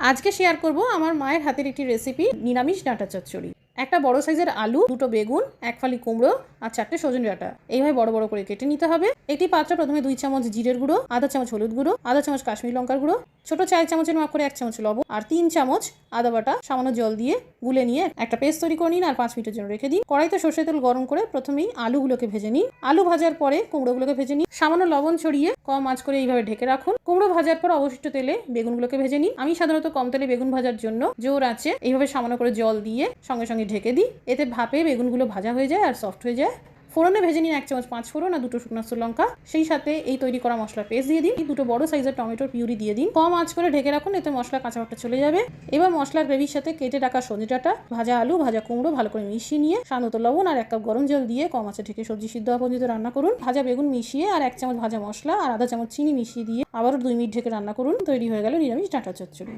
আজকে শেয়ার করব আমার মায়ের হাতের একটি রেসিপি নিরামিষ ডাঁটা চচ্চড়ি। একটা বড় সাইজের আলু, দুটো বেগুন, এক ফালি কুমড়ো আর চারটে সজনে ডাঁটা। এইভাবে বড় বড় করে কেটে নিতে হবে। একটি পাত্র প্রথমে দুই চামচ জিরের গুঁড়ো, আধা চামচ হলুদ গুঁড়ো, আধা চামচ কাশ্মীর লঙ্কার গুঁড়ো, ছোট চার চামচের মাপ করে এক চামচ লবণ আর তিন চামচ আদা বাটা, সামান্য জল দিয়ে গুলে নিয়ে একটা পেস্ট তৈরি করে নিন আর পাঁচ মিনিটের জন্য রেখে দিন। কড়াইতে সর্ষের তেল গরম করে প্রথমেই আলুগুলোকে ভেজে নিন। আলু ভাজার পরে কুমড়োগুলোকে ভেজে নিন। সামান্য লবণ ছড়িয়ে কম আঁচ করে এইভাবে ঢেকে রাখুন। কুমড়ো ভাজার পর অবশিষ্ট তেলে বেগুনগুলোকে ভেজে নিন। আমি সাধারণত কম তেলে বেগুন ভাজার জন্য জোর আছে এইভাবে সামান্য করে জল দিয়ে সঙ্গে সঙ্গে ঢেকে দিই। এতে ভাপে বেগুনগুলো ভাজা হয়ে যায় আর সফট হয়ে যায়। ফোড়নে ভেজে নিন এক চামচ পাঁচ ফোড়ন আর দুটো শুকনো লঙ্কা। সেই সাথে এই তৈরি করা মশলার পেস্ট দিয়ে দিন। দুটো বড় সাইজের টমেটোর পিউরি দিয়ে দিন। কম আঁচ করে ঢেকে রাখুন, এতে মশলা কাঁচা ভাবটা চলে যাবে। এবার মশলার গ্রেভির সাথে কেটে রাখা সবজি ডাঁটা, ভাজা আলু, ভাজা কুমড়ো ভালো করে মিশিয়ে নিয়ে সানত লবণ আর এক কাপ গরম জল দিয়ে কম আঁচে ঢেকে সবজি সিদ্ধ হওয়া পর্যন্ত রান্না করুন। ভাজা বেগুন মিশিয়ে আর এক চামচ ভাজা মশলা আর আধা চামচ চিনি মিশিয়ে দিয়ে আবারও দুই মিনিট ঢেকে রান্না করুন। তৈরি হয়ে গেল নিরামিষ ডাঁটা চচ্চড়ি।